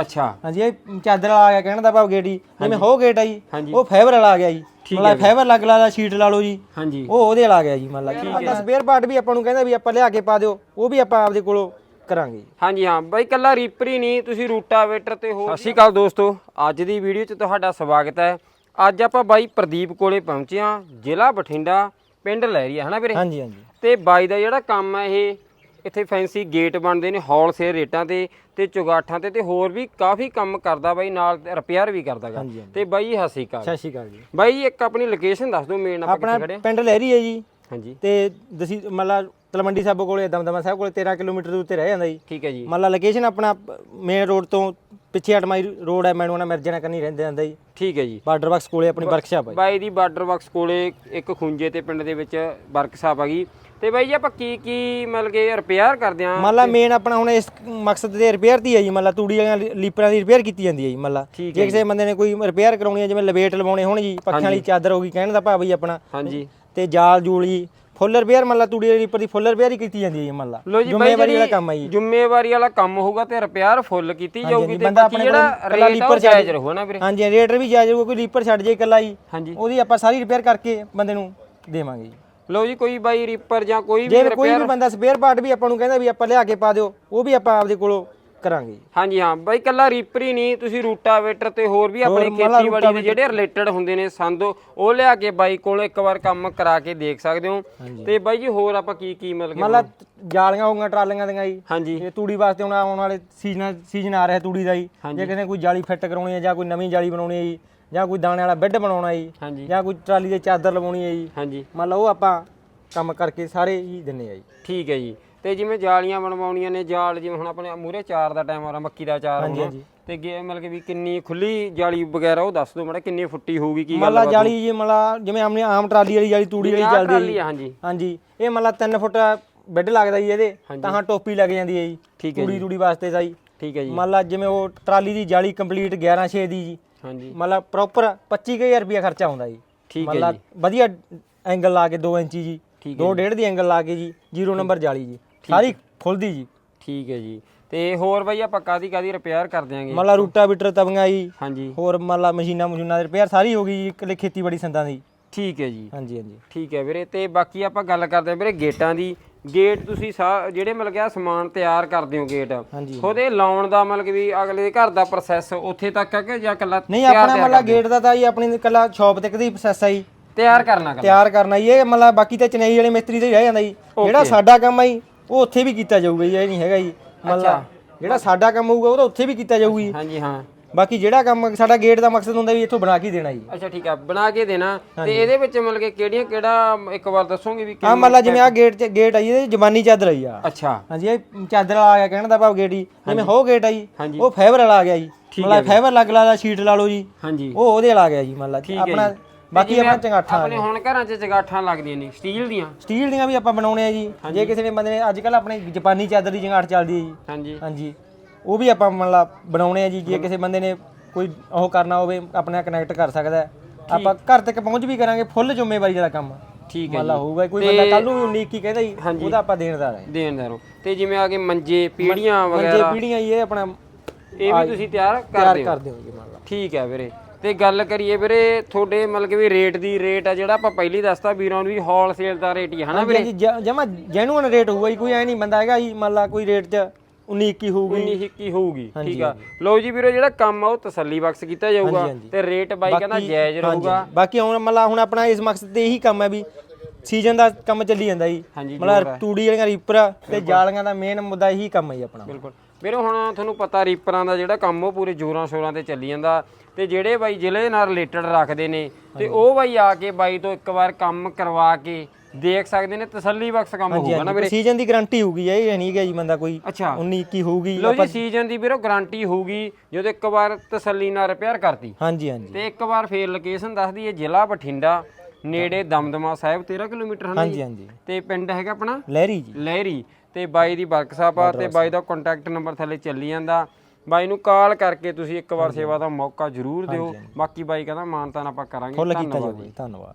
ਅੱਛਾ। ਹਾਂਜੀ ਇਹ ਚਾਦਰ ਵਾਲਾ ਆ ਗਿਆ ਕਹਿਣ ਦਾ ਭਾਵ ਗੇਟ ਜੀ ਜਿਵੇਂ ਹੋ ਗੇਟ ਆ ਜੀ। ਉਹ ਫਾਈਬਰ ਵਾਲਾ ਆ ਗਿਆ ਜੀ। ਮਤਲਬ ਫਾਈਬਰ ਲੱਗ ਲਾ ਸ਼ੀਟ ਲਾ ਲਓ ਜੀ। ਹਾਂਜੀ। ਉਹ ਉਹਦੇ ਵਾਲਾ ਆ ਗਿਆ ਜੀ ਮੰਨ ਲਾ। ਜੀ ਸਪੇਅਰ ਪਾਰਟ ਵੀ ਆਪਾਂ ਨੂੰ ਕਹਿੰਦਾ ਵੀ ਆਪਾਂ ਲਿਆ ਕੇ ਪਾ ਦਿਓ ਉਹ ਵੀ ਆਪਾਂ ਆਪਦੇ ਕੋਲੋਂ ਕਰਾਂਗੇ। ਹਾਂਜੀ ਹਾਂ। ਬਾਈ ਕੱਲਾ ਰੀਪਰ ਹੀ ਨਹੀਂ ਤੁਸੀਂ ਰੂਟਾਵੇਟਰ ਤੇ ਹੋਰ ਸਤਿ ਸ਼੍ਰੀ ਅਕਾਲ ਦੋਸਤੋ। ਅੱਜ ਦੀ ਵੀਡੀਓ 'ਚ ਤੁਹਾਡਾ ਸਵਾਗਤ ਹੈ। ਅੱਜ ਆਪਾਂ ਬਾਈ ਪ੍ਰਦੀਪ ਕੋਲੇ ਪਹੁੰਚੇ ਹਾਂ ਜ਼ਿਲ੍ਹਾ ਬਠਿੰਡਾ ਪਿੰਡ ਲਹਿਰੀਆ ਹਨਾ ਵੀਰੇ? ਹਾਂਜੀ ਹਾਂਜੀ। ਤੇ ਬਾਈ ਦਾ ਜਿਹੜਾ ਕੰਮ ਹੈ ਇਹ ਇੱਥੇ ਫੈਂਸੀ ਗੇਟ ਬਣਦੇ ਨੇ ਹੋਲਸੇਲ ਰੇਟਾਂ ਤੇ ਤੇ ਚੁਗਾਠਾਂ ਤੇ ਤੇ ਹੋਰ ਵੀ ਕਾਫੀ ਕੰਮ ਕਰਦਾ ਬਾਈ ਨਾਲ ਰਿਪੇਅਰ ਵੀ ਕਰਦਾਗਾ। ਹਾਂਜੀ, ਹਾਂਜੀ। ਤੇ ਬਾਈ ਹਸੀ ਕਾ ਸਤਿ ਸ਼੍ਰੀ ਅਕਾਲ ਜੀ। ਬਾਈ ਜੀ, ਇੱਕ ਆਪਣੀ ਲੋਕੇਸ਼ਨ ਦੱਸ ਦਿਓ ਮੇਨ ਆਪਾਂ ਆਪਣਾ ਕਿੱਥੇ ਖੜੇ ਹਾਂ? ਪਿੰਡ ਲਹਿਰੀ ਹੈ ਜੀ। ਹਾਂਜੀ। ਤੇ ਦਸੀ ਮਤਲਬ ਤਲਵੰਡੀ ਸਾਹਿਬ ਕੋਲੇ ਦਮਦਮਾ ਸਾਹਿਬ ਕੋਲੇ 13 ਕਿਲੋਮੀਟਰ ਦੇ ਉੱਤੇ ਰਹਿ ਜਾਂਦਾ ਜੀ। ਠੀਕ ਹੈ ਜੀ। ਮਤਲਬ ਲੋਕੇਸ਼ਨ ਆਪਣਾ ਮੇਨ ਰੋਡ ਤੋਂ ਪਿੱਛੇ ਅਟਮਾਈ ਰੋਡ ਹੈ ਮੈਨੂਆ ਮਿਰਜਣਾ ਕੰਨੀ ਰਹਿੰਦੇ ਜਾਂਦਾ ਜੀ। ਠੀਕ ਹੈ ਜੀ। ਬਾਰਡਰ ਬਾਕਸ ਕੋਲੇ ਆਪਣੀ ਵਰਕਸ਼ਾਪ ਹੈ ਬਾਈ ਦੀ ਬਾਰਡਰ ਬਾਕਸ ਕੋਲੇ ਇੱਕ ਖੁੰਝੇ ਤੇ ਪਿੰਡ ਦੇ ਵਿੱਚ ਵਰਕਸ਼ਾਪ ਹੈਗੀ। ਤੇ ਬਾਈ ਜੀ ਆਪਾਂ ਕੀ ਕੀ ਮਤਲਬ ਕਿ ਰਿਪੇਅਰ ਕਰਦੇ ਆਂ ਮਤਲਬ ਮੇਨ ਆਪਣਾ ਹੁਣ ਇਸ ਮਕਸਦ ਦੇ ਰਿਪੇਅਰ ਦੀ ਹੈ ਜੀ ਮਤਲਬ ਤੂੜੀ ਵਾਲੀਆਂ ਲੀ- ਲੀਪਰਾਂ ਦੀ ਰਿਪੇਅਰ ਕੀਤੀ ਜਾਂਦੀ ਹੈ ਜੀ ਮਤਲਬ ਠੀਕ ਜੇ ਕਿਸੇ ਬੰਦੇ ਨੇ ਕੋਈ ਰਿਪੇਅਰ ਕਰਾਉਣੀ ਹੈ ਜਿਵੇਂ ਲਵੇਟ ਲਵਾਉਣੇ ਹੋਣ ਜੀ ਪੱਖਿਆਂ ਵਾਲੀ ਚਾਦਰ ਹੋ ਗਈ ਕਹਿਣ ਦਾ ਭਾਵ ਜੀ ਆਪਣਾ। ਹਾਂਜੀ। ਤੇ ਜਾਲ ਜੂਲ ਜੀ ਫੁੱਲ ਰਿਪੇਅਰ ਮਤਲਬ ਤੂੜੀ ਵਾਲੀ ਲੀਪਰ ਦੀ ਫੁੱਲ ਰਿਪੇਅਰ ਹੀ ਕੀਤੀ ਜਾਂਦੀ ਹੈ ਜੀ ਮਤਲਬ ਲੋ ਜ਼ਿੰਮੇਵਾਰੀ ਵਾਲਾ ਕੰਮ ਹੈ ਜੀ। ਜ਼ਿੰਮੇਵਾਰੀ ਵਾਲਾ ਕੰਮ ਹੋਊਗਾ ਤੇ ਰਿਪੇਅਰ ਫੁੱਲ ਕੀਤੀ ਜਾਊਗੀ ਤੇ ਬਾਕੀ ਜਿਹੜਾ ਰੇਟ ਜਾਇਜ਼ ਰਹੂ ਨਾ ਵੀਰੇ? ਹਾਂਜੀ ਰੇਟਰ ਵੀ ਜਾਇਜ਼ ਹੋਊਗਾ ਕੋਈ ਲੀਪਰ ਛੱਡ ਜੇ ਇਕੱਲਾ ਜੀ ਉਹਦੀ ਆਪਾਂ ਸਾਰੀ ਰਿਪੇਅਰ ਕਰਕੇ ਬੰਦੇ ਨੂੰ ਦੇਵਾਂਗੇ ਜੀ। ਲੋ ਜੀ ਕੋਈ ਬਾਈ ਰੀਪਰ ਜਾਂ ਕੋਈ ਵੀ ਜੇ ਕੋਈ ਵੀ ਬੰਦਾ ਸਪੇਅਰ ਪਾਰਟ ਵੀ ਆਪਾਂ ਨੂੰ ਕਹਿੰਦਾ ਵੀ ਆਪਾਂ ਲਿਆ ਕੇ ਪਾ ਦਿਓ ਉਹ ਵੀ ਆਪਾਂ ਆਪਦੇ ਕੋਲੋਂ ਕਰਾਂਗੇ ਜੀ। ਹਾਂਜੀ ਹਾਂ ਬਾਈ ਕੱਲਾ ਰੀਪਰ ਹੀ ਨਹੀਂ ਤੁਸੀਂ ਰੂਟਾਵੇਟਰ ਤੇ ਹੋਰ ਵੀ ਆਪਣੇ ਖੇਤੀਬਾੜੀ ਦੇ ਜਿਹੜੇ ਰਿਲੇਟਡ ਹੁੰਦੇ ਨੇ ਸੰਦ ਉਹ ਲਿਆ ਕੇ ਬਾਈ ਕੋਲ ਇੱਕ ਵਾਰ ਕੰਮ ਕਰਾ ਕੇ ਦੇਖ ਸਕਦੇ ਹੋ। ਤੇ ਬਾਈ ਜੀ ਹੋਰ ਆਪਾਂ ਕੀ ਕੀ ਮਿਲ ਗਏ ਮਤਲਬ ਜਾਲੀਆਂ ਹੋਊਗੀਆਂ ਟਰਾਲੀਆਂ ਦੀਆਂ ਜੀ। ਹਾਂਜੀ। ਇਹ ਤੂੜੀ ਵਾਸਤੇ ਹੁਣ ਆਉਣ ਵਾਲੇ ਸੀਜ਼ਨ ਸੀਜ਼ਨ ਆ ਰਿਹਾ ਤੂੜੀ ਦਾ ਜੀ। ਜੇ ਕਿਸੇ ਨੇ ਕੋਈ ਜਾਲੀ ਫਿੱਟ ਕਰਾਉਣੀ ਹੈ ਜਾਂ ਕੋਈ ਨਵੀਂ ਜਾਲੀ ਬਣਾਉਣੀ ਹੈ ਜੀ ਜਾਂ ਕੋਈ ਦਾਣੇ ਵਾਲਾ ਬੈੱਡ ਬਣਾਉਣਾ ਜੀ ਜਾਂ ਕੋਈ ਟਰਾਲੀ ਦੇ ਚਾਦਰ ਲਵਾਉਣੀ ਹੈ ਜੀ ਹਾਂਜੀ। ਮੰਨ ਲਓ ਉਹ ਆਪਾਂ ਕੰਮ ਕਰਕੇ ਸਾਰੇ ਹੀ ਦਿੰਨੇ ਆ ਜੀ। ਠੀਕ ਹੈ ਜੀ। ਤੇ ਜਿਵੇਂ ਜਾਲੀਆਂ ਬਣਵਾਉਣੀਆਂ ਨੇ ਜਾਲ ਜਿਵੇਂ ਹੁਣ ਆਪਣੇ ਮੂਰੇ ਚਾਰ ਦਾ ਟਾਈਮ ਆ ਰਿਹਾ ਮੱਕੀ ਦਾ ਚਾਰ ਹੋਣਾ। ਤੇ ਗੇ ਮਤਲਬ ਕਿ ਵੀ ਕਿੰਨੀ ਖੁੱਲੀ ਜਾਲੀ ਵਗੈਰਾ ਉਹ ਦੱਸ ਦਿਓ ਮੜਾ ਕਿੰਨੀ ਫੁੱਟੀ ਹੋਊਗੀ ਕੀ ਗੱਲ ਜਾਲੀ ਜੀ? ਮੰਨ ਲਾ ਜਿਵੇਂ ਆਪਣੀ ਆਮ ਟਰਾਲੀ ਵਾਲੀ ਜਾਲੀ ਤੂੜੀ ਵਾਲੀ ਚੱਲਦੀ ਹੈ ਹਾਂਜੀ। ਹਾਂਜੀ ਇਹ ਮੰਨ ਲਾ 3 ਫੁੱਟ ਬੈੱਡ ਲੱਗਦਾ ਜੀ ਇਹਦੇ ਤਾਂ ਟੋਪੀ ਲੱਗ ਜਾਂਦੀ ਹੈ ਜੀ। ਠੀਕ ਹੈ ਤੂੜੀ ਤੂੜੀ ਵਾਸਤੇ ਜੀ। ਠੀਕ ਹੈ ਜੀ। ਮੰਨ ਲਾ ਜਿਵੇਂ ਉਹ ਟਰਾਲੀ ਦੀ ਜਾਲੀ ਕੰਪਲੀਟ 11 6 ਦੀ ਜੀ। ਹਾਂਜੀ। ਮੰਨ ਲਾ ਪ੍ਰੋਪਰ 25000 ਰੁਪਇਆ ਖਰਚਾ ਆਉਂਦਾ ਜੀ। ਠੀਕ ਮੰਨ ਹੈ ਲਾ ਵਧੀਆ ਐਂਗਲ ਲਾ ਕੇ 2 ਇੰਚੀ ਜੀ ਠੀਕ 2 ਡੇਢ ਦੀ ਐਂਗਲ ਲਾ ਕੇ ਜੀ ਜ਼ੀਰੋ ਨੰਬਰ ਜਾਲੀ ਜੀ। ਸਾਰੀ ਖੁੱਲਦੀ ਜੀ। ਠੀਕ ਹੈ ਜੀ। ਤੇ ਹੋਰ ਬਾਈ ਆਪਾਂ ਕਾਦੀ ਕਾਦੀ ਰਿਪੇਅਰ ਕਰ ਦਿਆਂਗੇ? ਮੰਨ ਲਾ ਰੂਟਾ ਬਿਟਰ ਤਵੀਆਂ ਜੀ। ਹਾਂਜੀ। ਹੋਰ ਮੰਨ ਲਾ ਮਸ਼ੀਨਾਂ ਮਸ਼ੀਨਾਂ ਦੀ ਰਿਪੇਅਰ ਸਾਰੀ ਹੋ ਗਈ ਜੀ ਇਕੱਲੇ ਖੇਤੀਬਾੜੀ ਸੰਦਾਂ ਦੀ। ਠੀਕ ਹੈ ਜੀ। ਹਾਂਜੀ ਹਾਂਜੀ। ਠੀਕ ਹੈ ਵੀਰੇ। ਤੇ ਬਾਕੀ ਆਪਾਂ ਗੱਲ ਕਰਦੇ ਹਾਂ ਵੀਰੇ ਗੇਟਾਂ ਦੀ। ਗੇਟ ਤੁਸੀਂ ਜਿਹੜੇ ਮਤਲਬ ਕਿ ਆਹ ਸਮਾਨ ਤਿਆਰ ਕਰਦੇ ਹੋ ਗੇਟ ਉਹਦੇ ਲਾਉਣ ਦਾ ਮਤਲਬ ਕਿ ਵੀ ਅਗਲੇ ਘਰ ਦਾ ਪ੍ਰੋਸੈਸ ਉੱਥੇ ਤੱਕ ਹੈ ਕਿ ਜਾਂ ਕੱਲਾ ਨਹੀਂ ਆਪਣਾ ਮੰਨ ਲਾ ਗੇਟ ਦਾ ਤਾਂ ਜੀ ਆਪਣੀ ਇਕੱਲਾ ਸ਼ਾਪ ਤੱਕ ਦੀ ਪ੍ਰੋਸੈਸ ਆ ਜੀ। ਤਿਆਰ ਕਰਨਾ ਕੱਲਾ ਤਿਆਰ ਕਰਨਾ ਜੀ ਇਹ ਮੰਨ ਲਾ ਬਾਕੀ ਤਾਂ ਚਨਈ ਵਾਲੇ ਮਿਸਤਰੀ ਤੇ ਹੀ ਰਹਿ ਜਾਂਦਾ ਜੀ। ਜਿਹੜਾ ਸਾਡਾ ਕੰਮ ਆ ਜੀ ਉਹ ਉੱਥੇ ਵੀ ਕੀਤਾ ਜਾਊਗਾ ਜੀ ਇਹ ਨਹੀਂ ਹੈਗਾ ਜੀ। ਮੰਨ ਲਾ ਜਿਹੜਾ ਸਾਡਾ ਕੰਮ ਹੋਊਗਾ ਉਹ ਤਾਂ ਉੱਥੇ ਵੀ ਕੀਤਾ ਜਾਊਗਾ ਜੀ। ਹਾਂਜੀ ਹਾਂ। ਬਾਕੀ ਜਿਹੜਾ ਕੰਮ ਸਾਡਾ ਗੇਟ ਦਾ ਮਕਸਦ ਹੁੰਦਾ ਵੀ ਇੱਥੋਂ ਬਣਾ ਕੇ ਦੇਣਾ ਜੀ। ਅੱਛਾ ਠੀਕ ਆ ਬਣਾ ਕੇ ਦੇਣਾ। ਤੇ ਇਹਦੇ ਵਿੱਚ ਮਤਲਬ ਕਿ ਕਿਹੜੀਆਂ ਕਿਹੜਾ ਇੱਕ ਵਾਰ ਦੱਸੋਗੇ ਵੀ ਆ ਮੰਨ ਲਾ ਜਿਵੇਂ ਆ ਗੇਟ ਚ ਗੇਟ ਆ ਜੀ ਇਹਦੇ ਜਮਾਨੀ ਚਾਦਰ ਆਈ ਆ। ਅੱਛਾ। ਹਾਂਜੀ ਇਹ ਚਾਦਰ ਵਾਲਾ ਆ ਗਿਆ ਕਹਿਣ ਦਾ ਭਾਵ ਗੇਟ ਜੀ। ਜਿਵੇਂ ਹੋ ਗੇਟ ਆ ਜੀ ਹਾਂਜੀ। ਉਹ ਫਾਈਬਰ ਵਾਲਾ ਆ ਗਿਆ ਜੀ। ਮੰਨ ਲਾ ਫਾਈਬਰ ਲੱਗ ਲਾ ਸ਼ੀਟ ਲਾ ਲਓ ਜੀ। ਹਾਂਜੀ। ਉਹ ਉਹਦੇ ਵਾਲਾ ਆ ਗਿਆ ਜੀ ਮੰਨ ਲਾ। ਆਪਣਾ ਬਾਕੀ ਆਪਣਾ ਚੰਗਾਠਾ ਆਪਣੇ ਹੁਣ ਘਰਾਂ 'ਚ ਚਗਾਠਾਂ ਲੱਗਦੀਆਂ ਨੇ ਸਟੀਲ ਦੀਆਂ? ਸਟੀਲ ਦੀਆਂ ਵੀ ਆਪਾਂ ਬਣਾਉਣੇ ਆ ਜੀ। ਜੇ ਕਿਸੇ ਨੇ ਬੰਦੇ ਨੇ ਅੱਜ ਕੱਲ ਆਪਣੇ ਜਾਪਾਨੀ ਚਾਦਰ ਦੀ ਜੰਗਾਠ ਚੱਲਦੀ ਹੈ ਜੀ। ਹਾਂਜੀ। ਹਾਂਜੀ। ਉਹ ਵੀ ਆਪਾਂ ਮੰਨ ਲਾ ਬਣਾਉਣੇ ਆ ਜੀ ਜੇ ਕਿਸੇ ਬੰਦੇ ਨੇ ਕੋਈ ਉਹ ਕਰਨਾ ਹੋਵੇ ਆਪਣੇ ਕਨੈਕਟ ਕਰ ਸਕਦਾ ਹੈ। ਆਪਾਂ ਘਰ ਤੱਕ ਪਹੁੰਚ ਵੀ ਕਰਾਂਗੇ ਫੁੱਲ ਜ਼ਿੰਮੇਵਾਰੀ ਵਾਲਾ ਕੰਮ ਠੀਕ ਹੈ ਮੰਨ ਲਾ ਹੋਊਗਾ ਕੋਈ ਬੰਦਾ ਕੱਲ ਨੂੰ ਉਨੀਕ ਕੀ ਕਹਿੰਦਾ ਜੀ ਉਹਦਾ ਆਪਾਂ ਦੇਣਦਾਰ ਹੈ। ਦੇਣਦਾਰ ਹੋ ਤੇ ਜਿਵੇਂ ਆ ਕੇ ਮੰਜੇ ਪੀੜੀਆਂ ਮੰਜੇ ਵਗੈਰਾ। ਪੀੜੀਆਂ ਜੀ ਇਹ ਆਪਣਾ ਇਹ ਵੀ ਤੁਸੀਂ ਤਿਆਰ ਤਿਆਰ ਕਰਦੇ ਹੋ? ਕਰ ਦਿਓਗੇ ਮੰਨ ਲਾ। ਠੀਕ ਹੈ ਵੀਰੇ। ਤੇ ਗੱਲ ਕਰੀਏ ਵੀਰੇ ਤੁਹਾਡੇ ਮਤਲਬ ਕਿ ਵੀ ਰੇਟ ਦੀ ਰੇਟ ਆ ਜਿਹੜਾ ਆਪਾਂ ਪਹਿਲੀ ਦੱਸਤਾ ਵੀਰਾਂ ਨੂੰ ਵੀ ਹੋਲਸੇਲ ਦਾ ਰੇਟ ਹੀ ਹੈ ਹਨਾ ਵੀਰੇ? ਜੀ ਜਮਾ ਜੈਨੂਅਨ ਰੇਟ ਹੋਊਗਾ ਜੀ ਕੋਈ ਐ ਨਹੀਂ ਬੰਦਾ ਹੈਗਾ ਜੀ ਮੰਨ ਲਾ ਕੋਈ ਰੇਟ 'ਚ ਉਨੀਕ ਕੀ ਹੋਊਗੀ। ਉਨੀ ਹਿੱਕੀ ਹੋਊਗੀ ਠੀਕ ਆ। ਲਓ ਜੀ ਵੀਰੇ ਜਿਹੜਾ ਕੰਮ ਆ ਉਹ ਤਸੱਲੀ ਬਖਸ਼ ਕੀਤਾ ਜਾਊਗਾ ਤੇ ਰੇਟ ਬਾਈ ਕਹਿੰਦਾ ਜਾਇਜ਼ ਰਹੂਗਾ। ਬਾਕੀ ਹੁਣ ਮਤਲਬ ਹੁਣ ਆਪਣਾ ਇਸ ਮਕਸਦ ਤੇ ਇਹੀ ਕੰਮ ਹੈ ਵੀ ਸੀਜ਼ਨ ਦਾ ਕੰਮ ਚੱਲੀ ਜਾਂਦਾ ਜੀ। ਹਾਂਜੀ ਮਤਲਬ ਤੂੜੀ ਵਾਲੀਆਂ ਰੀਪਰ ਤੇ ਜਾਲੀਆਂ ਦਾ ਮੇਨ ਮੁੱਦਾ ਇਹੀ ਕੰਮ ਹੈ ਜੀ ਆਪਣਾ। ਬਿਲਕੁਲ। ਵੀਰੇ ਹੁਣ ਤੁਹਾਨੂੰ ਪਤਾ ਰੀਪਰਾਂ ਦਾ ਜਿਹੜਾ ਕੰਮ ਉਹ ਪੂਰੇ ਜ਼ੋਰਾਂ ਸ਼ੋਰਾਂ ਤੇ ਚੱਲੀ ਜਾਂਦਾ। ਤੇ ਜਿਹੜੇ ਬਾਈ ਜ਼ਿਲ੍ਹੇ ਨਾਲ ਰਿਲੇਟਡ ਰੱਖਦੇ ਨੇ ਤੇ ਉਹ ਬਾਈ ਆ ਕੇ ਬਾਈ ਤੋਂ ਇੱਕ ਵਾਰ ਕੰਮ ਕਰਵਾ ਕੇ ਦੇਖ ਸਕਦੇ ਨੇ ਤਸੱਲੀ ਬਖਸ਼ ਕੰਮ ਹੋਊਗਾ ਨਾ ਵੀਰੇ? ਸੀਜ਼ਨ ਦੀ ਗਾਰੰਟੀ ਹੋਊਗੀ ਇਹ ਨਹੀਂ ਹੈ ਜੀ ਬੰਦਾ ਕੋਈ ਅੱਛਾ। 19 ਕੀ ਹੋਊਗੀ ਲਓ ਜੀ ਸੀਜ਼ਨ ਦੀ ਵੀਰੋ ਗਾਰੰਟੀ ਹੋਊਗੀ ਜਦੋਂ ਇੱਕ ਵਾਰ ਤਸੱਲੀ ਨਾਲ ਰਿਪੇਅਰ ਕਰਤੀ। ਹਾਂਜੀ ਹਾਂਜੀ। ਤੇ ਇੱਕ ਵਾਰ ਫੇਰ ਲੋਕੇਸ਼ਨ ਦੱਸ ਦਈਏ ਜ਼ਿਲ੍ਹਾ ਬਠਿੰਡਾ ਨੇੜੇ ਦਮਦਮਾ ਸਾਹਿਬ 13 ਕਿਲੋਮੀਟਰ ਹਨ ਹਾਂਜੀ ਹਾਂਜੀ। ਤੇ ਪਿੰਡ ਹੈਗਾ ਆਪਣਾ? ਲਹਿਰੀ ਜੀ। ਲਹਿਰੀ। ਤੇ ਬਾਈ ਦੀ ਵਰਕਸ਼ਾਪ ਆ ਤੇ ਬਾਈ ਦਾ ਕੰਟੈਕਟ ਨੰਬਰ ਥੱਲੇ ਚੱਲੀ ਜਾਂਦਾ। ਬਾਈ ਨੂੰ ਕਾਲ ਕਰਕੇ ਤੁਸੀਂ ਇੱਕ ਵਾਰ ਸੇਵਾ ਦਾ ਮੌਕਾ ਜ਼ਰੂਰ ਦਿਓ। ਬਾਕੀ ਬਾਈ ਕਹਿੰਦਾ ਮਾਨਤਾਨ ਆਪਾਂ ਕਰਾਂਗੇ। ਧੰਨਵਾਦ ਜੀ ਧੰਨਵਾਦ।